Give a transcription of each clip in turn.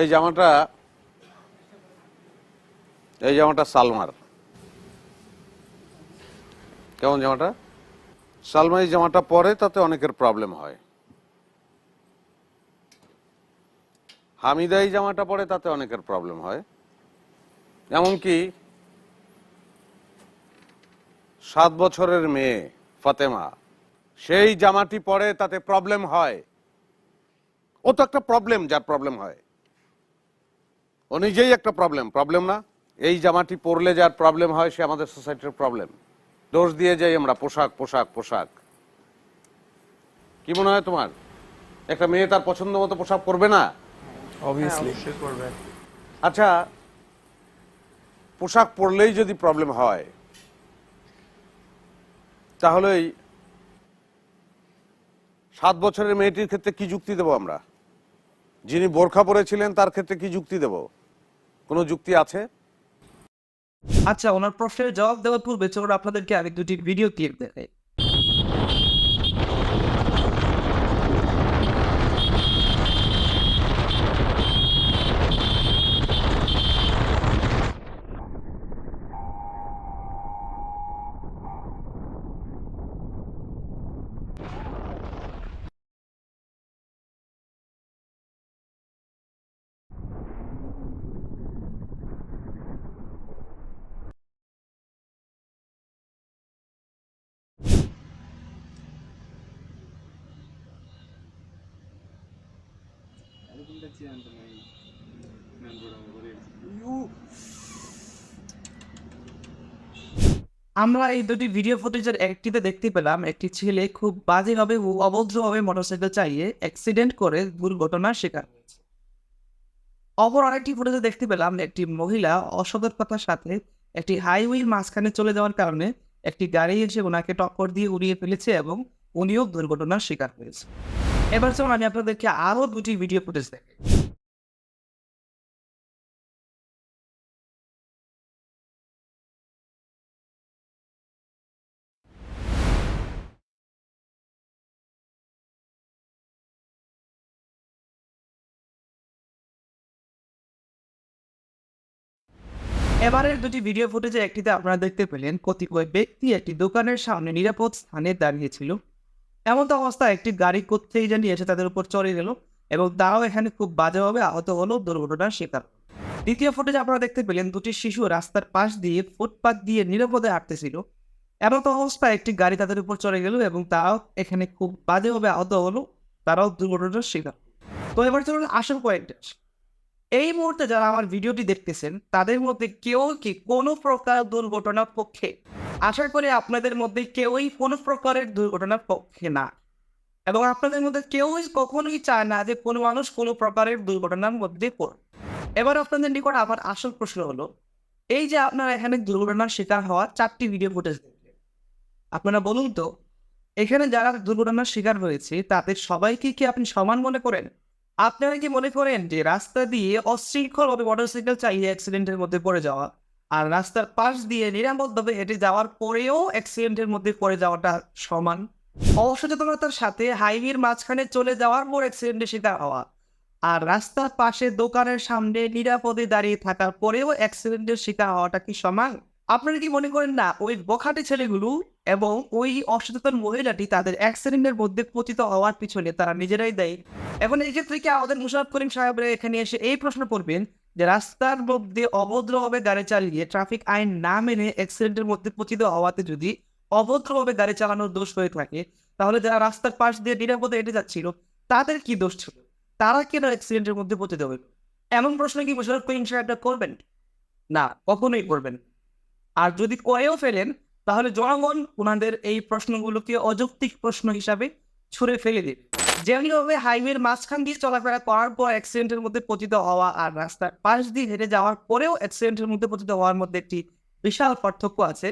এই জামাটা এই জামাটা সালমার। কেমন জামাটা? সালমা এই জামাটা পরে, তাতে অনেকের প্রবলেম হয়। হামিদা এই জামাটা পরে, তাতে অনেকের প্রবলেম হয়। এমনকি সাত বছরের মেয়ে, ফাতেমা, সেই জামাটি পরে তাতে প্রবলেম হয়। ও তো একটা প্রবলেম যার প্রবলেম হয়। ও নিজেই একটা প্রবলেম প্রবলেম না? এই জামাটি পরলে যার প্রবলেম হয় সে আমাদের সোসাইটির প্রবলেম দোষ দিয়ে যাই আমরা পোশাক পোশাক পোশাক। কি মনে হয় তোমার? একটা মেয়ে তার পছন্দ মতো পোশাক পরবে না? অবভিয়াসলি করবে আচ্ছা পোশাক পরলেই যদি প্রবলেম হয় তাহলে এই সাত বছরের মেয়েটির ক্ষেত্রে কি যুক্তি দেব আমরা? যিনি বোরখা পরেছিলেন তার ক্ষেত্রে কি যুক্তি দেব? কোনো যুক্তি আছে? আচ্ছা ওনার প্রশ্নের জবাব দেওয়ার পূর্বে চলুন আপনাদেরকে আরেক দুটি ভিডিও ক্লিপ দেখাই। আমরা এই দুটি ভিডিও ফুটেজের একটিতে দেখতে পেলাম, একটি ছেলে খুব বাজেভাবে ও অভদ্রভাবে মোটরসাইকেল চালিয়ে অ্যাক্সিডেন্ট করে দুর্ঘটনার শিকার হয়েছে। অপর আরেকটি ফুটেজে দেখতে পেলাম, একটি মহিলা অসতর্কতার সাথে একটি হাইওয়ের মাঝখানে চলে যাওয়ার কারণে একটি গাড়ি এসে ওনাকে টক্কর দিয়ে উড়িয়ে ফেলেছে এবং উনিও দুর্ঘটনার শিকার হয়েছে। এবার চলুন আমি আপনাদেরকে আরও দুটি ভিডিও ফুটেজ দেখাই। এবারের দুটি ভিডিও ফুটেজে একটিতে আপনারা দেখতে পেলেন কতিপয় ব্যক্তি একটি দোকানের সামনে নিরাপদ স্থানে দাঁড়িয়েছিল এমন তো অবস্থায় একটি গাড়ি কোথায় জানি এসে তাদের উপর চড়ে গেল এবং তারাও এখানে খুব বাজেভাবে আহত হলো দুর্ঘটনার শিকার। দ্বিতীয় ফুটেজে আপনারা দেখতে পেলেন, দুটি শিশু রাস্তার পাশ দিয়ে ফুটপাত দিয়ে নিরাপদে হাঁটতেছিল। এমন তো অবস্থায় একটি গাড়ি তাদের উপর চড়ে গেল এবং তারাও এখানে খুব বাজেভাবে আহত হলো, তারাও দুর্ঘটনার শিকার। তো এবার চলুন আসল পয়েন্টে। এই মুহূর্তে যারা আমার ভিডিওটি দেখতেছেন, তাদের মধ্যে কেউ কি কোনো প্রকার দুর্ঘটনার পক্ষে? আশা করি আপনাদের মধ্যে কেউই কোনো প্রকারের দুর্ঘটনার পক্ষে না। এবং আপনাদের মধ্যে কেউই কখনোই চায় না যে কোনো মানুষ কোনো প্রকারের দুর্ঘটনার মধ্যে পড়ে এবার আপনাদের নিকট আমার আসল প্রশ্ন হলো, এই যে আপনারা এখানে দুর্ঘটনার শিকার হওয়া চারটি ভিডিও ফুটেজ দেখলেন, আপনারা বলুন তো, এখানে যারা দুর্ঘটনার শিকার হয়েছে, তাদের সবাইকে কি আপনি সমান মনে করেন? আপনারা কি মনে করেন যে রাস্তা দিয়ে অশৃঙ্খলভাবে মোটরসাইকেল চালিয়ে অ্যাক্সিডেন্টের মধ্যে পড়ে যাওয়া আর রাস্তার পাশ দিয়ে নিরাপদভাবে হেঁটে যাওয়ার পরেও অ্যাক্সিডেন্টের মধ্যে পড়ে যাওয়াটা সমান? অসচেতনতার সাথে হাইওয়ের মাঝখানে চলে যাওয়ার পর অ্যাক্সিডেন্টের শিকার হওয়া আর রাস্তার পাশে দোকানের সামনে নিরাপদে দাঁড়িয়ে থাকার পরেও অ্যাক্সিডেন্টের শিকার হওয়াটা কি সমান? আপনারা কি মনে করেন না ওই বখাটে ছেলেগুলো এবং ওই অসচেতন মহিলাটি তাদের অ্যাক্সিডেন্টের মধ্যে পতিত হওয়ার পিছনে তারা নিজেরাই দেয়। এখন এই ক্ষেত্রে কি আমাদের মুশারফ করিম সাহেবরা এখানে এসে এই প্রশ্ন করবেন যে রাস্তার মধ্যে অভদ্রভাবে গাড়ি চালিয়ে ট্রাফিক আইন না মেনে অ্যাক্সিডেন্টের মধ্যে পতিত হওয়াতে যদি অভদ্রভাবে গাড়ি চালানোর দোষ হয়ে থাকে, তাহলে যারা রাস্তার পাশ দিয়ে নিরাপদে হেঁটে যাচ্ছিল, তাদের কি দোষ ছিল? তারা কেন অ্যাক্সিডেন্টের মধ্যে পতিত হলো? এমন প্রশ্ন কি মুশারফ করিম সাহেবরা করবেন? না, কখনোই করবেন আর যদি কয়েও ফেলেন তাহলে জনগণ ওনাদের এই প্রশ্নগুলোকে অযৌক্তিক প্রশ্ন হিসাবে ছুঁড়ে ফেলে দেবে যেমনিভাবে হাইওয়ের মাঝখান দিয়ে চলাফেরা করার পর অ্যাক্সিডেন্টের মধ্যে পতিত হওয়া আর রাস্তার পাশ দিয়ে হেঁটে যাওয়ার পরেও অ্যাক্সিডেন্টের মধ্যে পতিত হওয়ার মধ্যে একটি বিশাল পার্থক্য আছে।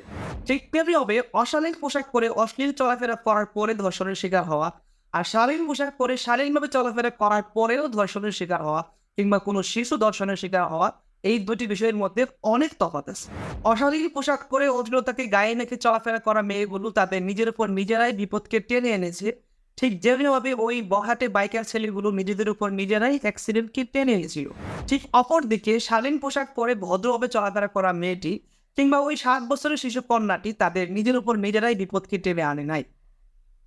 ঠিক তেমনি হবে অশালীন পোশাক পরে অশ্লীল চলাফেরা করার পরে ধর্ষণের শিকার হওয়া আর শালীন পোশাক পরে শালীনভাবে চলাফেরা করার পরেও ধর্ষণের শিকার হওয়া কিংবা কোনো শিশু ধর্ষণের শিকার হওয়া এই দুটি বিষয়ের মধ্যে অনেক তফাৎ আছে। অশালীন পোশাক পরে অশ্লীলতাকে গায়ে মেখে চলাফেরা করা মেয়েগুলো তাদের নিজের উপর নিজেরাই বিপদকে টেনে এনেছে। ঠিক যেভাবে ওই বহাটে বাইকার ছেলেগুলো নিজেদের উপর নিজেরাই অ্যাক্সিডেন্টকে টেনে এনেছিল। ঠিক অপরদিকে শালীন পোশাক পরে ভদ্রভাবে চলাফেরা করা মেয়েটি কিংবা ওই সাত বছরের শিশু কন্যাটি তাদের নিজের উপর নিজেরাই বিপদকে টেনে আনে নাই।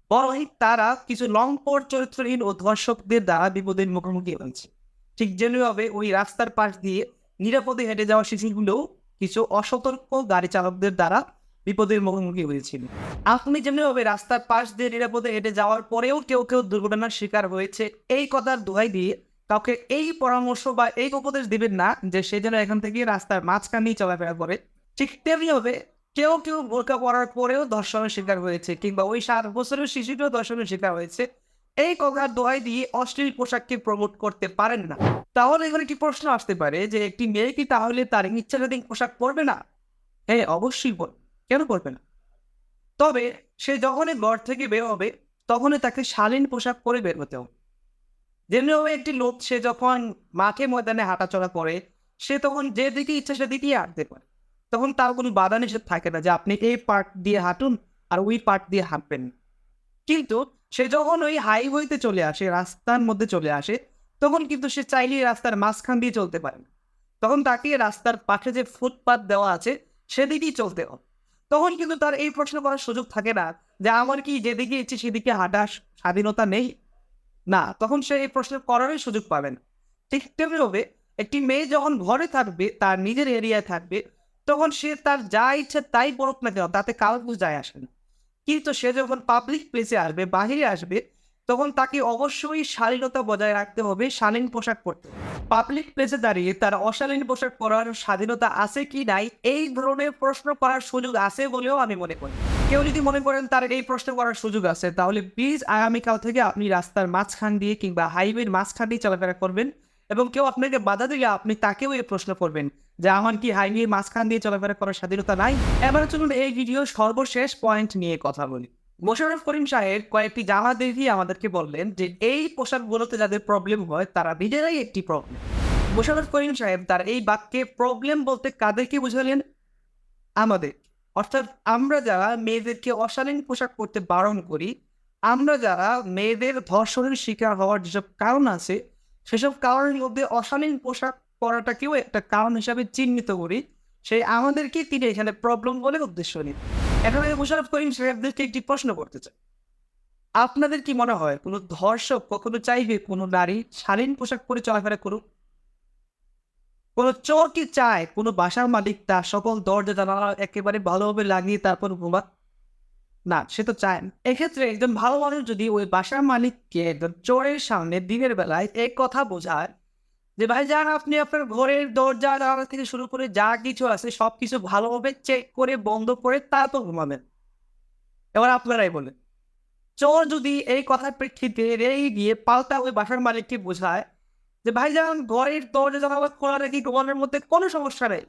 বরং তারা কিছু লং লম্পট চরিত্রহীন ও ধর্ষকদের দ্বারা বিপদের মুখোমুখি হয়েছে। ঠিক যেভাবে ওই রাস্তার পাশ দিয়ে নিরাপদে হেঁটে যাওয়া শিশুগুলো কিছু অসতর্ক গাড়ি চালকদের দ্বারা বিপদের মুখোমুখি হয়েছিল আপনি যেমনিভাবে রাস্তার পাশ দিয়ে নিরাপদে হেঁটে যাওয়ার পরেও কেউ কেউ দুর্ঘটনার শিকার হয়েছে, এই কথার দোহাই দিয়ে কাউকে এই পরামর্শ বা এই উপদেশ দিবেন না যে সে যেন এখান থেকে রাস্তার মাঝখানেই চলাফেরা করে। ঠিক তেমনিভাবে কেউ কেউ বোরকা পরার পরেও ধর্ষণের শিকার হয়েছে কিংবা ওই সাত বছরের শিশুটিও ধর্ষণের শিকার হয়েছে। এই কথার দোহাই দিয়ে অশ্লীল পোশাককে প্রমোট করতে পারেন না। তাহলে এখানে একটি প্রশ্ন আসতে পারে যে, একটি মেয়ে কি তাহলে তার ইচ্ছাধীন পোশাক পরবে না? হ্যাঁ অবশ্যই পরবে কেন পরবে না? তবে সে যখনই ঘর থেকে বের হবে, তখনই তাকে শালীন পোশাক পরে বের হতে হবে। যেমনিভাবে একটি লোক, সে যখন মাঠে ময়দানে হাঁটাচলা করে, সে তখন যে দিকে ইচ্ছা সেদিকেই হাঁটতে পারে। তখন তার কোনো বাধা নিষেধ থাকে না যে, আপনি এই পার্ট দিয়ে হাঁটুন আর ওই পার্ট দিয়ে হাঁটবেন কিন্তু সে যখন ওই হাইওয়েতে চলে আসে, রাস্তার মধ্যে চলে আসে, তখন কিন্তু সে চাইলেই রাস্তার মাঝখান দিয়ে চলতে পারে না। তখন তাকে রাস্তার পাশে যে ফুটপাত দেওয়া আছে, সেদিকেই চলতে হবে। তখন কিন্তু তার এই প্রশ্ন করার সুযোগ থাকে না যে, আমার কি যেদিকে ইচ্ছে সেদিকে হাঁটার স্বাধীনতা নেই? না, তখন সে এই প্রশ্ন করারই সুযোগ পাবে না। ঠিক তেমনিভাবে একটি মেয়ে যখন ঘরে থাকবে, তার নিজের এরিয়ায় থাকবে, তখন সে তার যা ইচ্ছে তাই পড়ুক না কেন, তাতে কারও যায় আসে না। কিন্তু সে যখন পাবলিক প্লেসে আসবে, বাহিরে আসবে, তখন তাকে অবশ্যই শালীনতা বজায় রাখতে হবে, শালীন পোশাক পরতে পাবলিক প্লেসে দাঁড়িয়ে তার অশালীন পোশাক পরার স্বাধীনতা আছে কি নাই, এই ধরনের প্রশ্ন করার সুযোগ আছে বলেও আমি মনে করি। কেউ যদি মনে করেন তার এই প্রশ্ন করার সুযোগ আছে, তাহলে প্লিজ আগামীকাল থেকে আপনি রাস্তার মাঝখান দিয়ে কিংবা হাইওয়ের মাঝখান দিয়ে চলাফেরা করবেন এবং কেউ আপনাকে বাধা দিলে আপনি তাকেও এই প্রশ্ন করবেন। যে আমার কি হাইওয়ে মাঝখান দিয়ে চলাফেরা করার স্বাধীনতা নাই? এবার চলুন এই ভিডিও সর্বশেষ পয়েন্ট নিয়ে কথা বলি। মোশাররফ করিম সাহেব কয়েকটি জামা দেখিয়ে আমাদেরকে বললেন যে, এই পোশাকগুলোতে যাদের প্রবলেম হয়, তারা নিজেরাই একটি প্রবলেম মোশাররফ করিম সাহেব তার এই বাক্যে প্রবলেম বলতে কাদেরকে বুঝালেন? আমাদের। অর্থাৎ আমরা যারা মেয়েদেরকে অশালীন পোশাক পরতে বারণ করি, আমরা যারা মেয়েদের ধর্ষণের শিকার হওয়ার যেসব কারণ আছে, সেসব কারণের মধ্যে অশালীন পোশাক পরাটাকেও একটা কারণ হিসাবে চিহ্নিত করি। সেই আমাদেরকে তিনি এখানে প্রবলেম বলে উদ্দেশ্য নিন এখন আমি মোশারফ করিম সাহেবদেরকে একটি প্রশ্ন করতে চাই। আপনাদের কি মনে হয় কোনো ধর্ষক কখনো চাইবে কোনো নারী শালীন পোশাক পরে চলাফেরা করুক? কোনো চোর কি চায় কোনো বাসার মালিক তার সকল দরজা জানালা একেবারে ভালোভাবে লাগিয়ে তারপর ঘুমাক? না, সে তো চায় না। এক্ষেত্রে একজন ভালো মানুষ যদি ওই বাসার মালিককে একজন চোরের সামনে দিনের বেলায় এক কথা বোঝায় যে ভাই যান, আপনি আপনার ঘরের দরজা, জানালা থেকে শুরু করে যা কিছু আছে সব কিছু ভালোভাবে চেক করে, বন্ধ করে, তারপর ঘুমাবেন। এবার আপনারাই বলেন। চোর যদি এই কথার প্রেক্ষিতে রেগে গিয়ে পাল্টা ওই বাসার মালিককে বোঝায় যে ভাইজান ঘরের দরজা, জানালা খোলা রেখে ঘুমানোর মধ্যে কোনো সমস্যা নেই।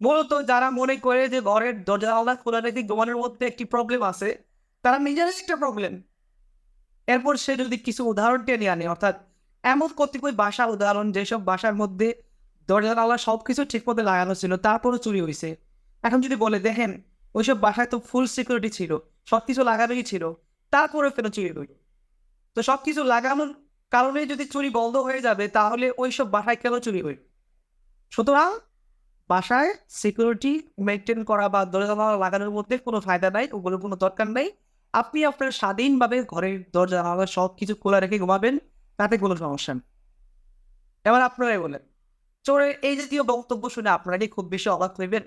মূলত যারা মনে করে যে, ঘরের দরজা, জানালা খোলা রেখে ঘুমানোর মধ্যে একটি প্রবলেম আছে, তারা নিজেরই একটা প্রবলেম এরপর সে যদি কিছু উদাহরণ টেনে আনে, অর্থাৎ এমন কতিপয় বাসা, উদাহরণ, যেসব বাসার মধ্যে দরজা, জানালা সব কিছু ঠিক মতো লাগানো ছিল, তারপরও চুরি হয়েছে এখন যদি বলে, দেখেন, ওইসব বাসায় তো ফুল সিকিউরিটি ছিল সব কিছু লাগানোই ছিল তারপরে ফেরত চুরি হইল? তো সব কিছু লাগানোর কারণে যদি চুরি বন্ধ হয়ে যাবে, তাহলে ওইসব বাসায় কেন চুরি হইল? সুতরাং বাসায় সিকিউরিটি মেনটেন করা বা দরজা লাগানোর মধ্যে কোনো ফায়দা নাই ওগুলোর কোনো দরকার নেই। আপনি আপনার স্বাধীনভাবে ঘরের দরজা সব কিছু খোলা রেখে ঘুমাবেন। তাতে কোনো সমস্যা নেই। এবার আপনারাই বলেন, চোরের এই জাতীয় বক্তব্য শুনে আপনারা খুব বেশি অবাক হইবেন?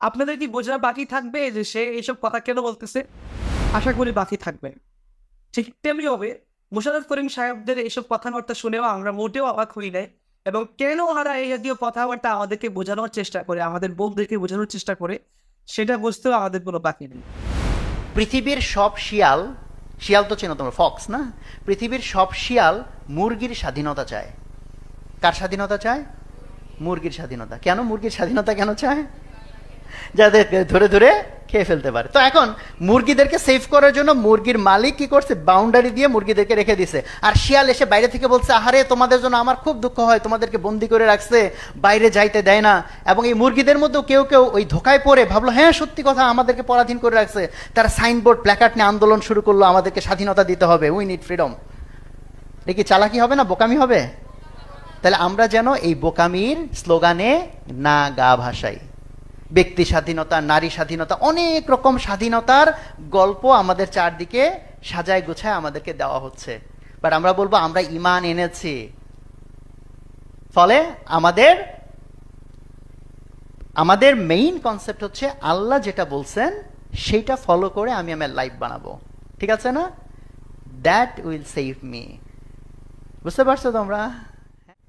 আপনাদের কি বোঝা বাকি থাকবে যে সে এইসব কথা কেন বলতেছে? আশা করি বাকি থাকবে। ঠিক তেমনি হবে মুশারফ করিম সাহেবদের এইসব কথাবার্তা শুনেও আমরা মোটেও অবাক হই নাই এবং কেন ওনারা এই জাতীয় কথাবার্তা আমাদেরকে বোঝানোর চেষ্টা করে, আমাদের বোনদেরকে বোঝানোর চেষ্টা করে, সেটা বুঝতেও আমাদের কোনো বাকি নেই। পৃথিবীর সব শিয়াল শিয়াল তো চেনো তোমার, ফক্স, না? পৃথিবীর সব শিয়াল মুরগির স্বাধীনতা চায়। কার স্বাধীনতা চায়? মুরগির স্বাধীনতা। কেন মুরগির স্বাধীনতা কেন চায়? যাদেরকে ধরে ধরে খেয়ে ফেলতে পারে। তো এখন মুরগিদেরকে সেভ করার জন্য মুরগির মালিক কি করছে? বাউন্ডারি দিয়ে মুরগিদেরকে রেখে দিছে। আর শিয়াল এসে বাইরে থেকে বলছে, আহারে, তোমাদের জন্য আমার খুব দুঃখ হয়, তোমাদেরকে বন্দি করে রাখছে, বাইরে যাইতে দেয় না। এবং এই মুরগিদের মধ্যেও কেউ কেউ ওই ধোকায় পড়ে ভাবলো হ্যাঁ সত্যি কথা, আমাদেরকে পরাধীন করে রাখছে। তারা সাইনবোর্ড প্ল্যাকার্ড নিয়ে আন্দোলন শুরু করল, আমাদেরকে স্বাধীনতা দিতে হবে উই নিড ফ্রিডম এটা কি চালাকি হবে না, বোকামি হবে? তাহলে আমরা যেন এই বোকামির স্লোগানে না গা ভাসাই। ব্যক্তি স্বাধীনতা, নারী স্বাধীনতা, অনেক রকম স্বাধীনতার গল্প আমাদের চারদিকে সাজায় গুছায় আমাদেরকে দেওয়া হচ্ছে। বাট আমরা বলব, আমরা ইমান এনেছি। ফলে আমাদের আমাদের মেইন কনসেপ্ট হচ্ছে, আল্লাহ যেটা বলছেন, সেইটা ফলো করে আমি আমার লাইফ বানাবো। ঠিক আছে না? দ্যাট উইল সেভ মি বুঝতে পারছ তোমরা?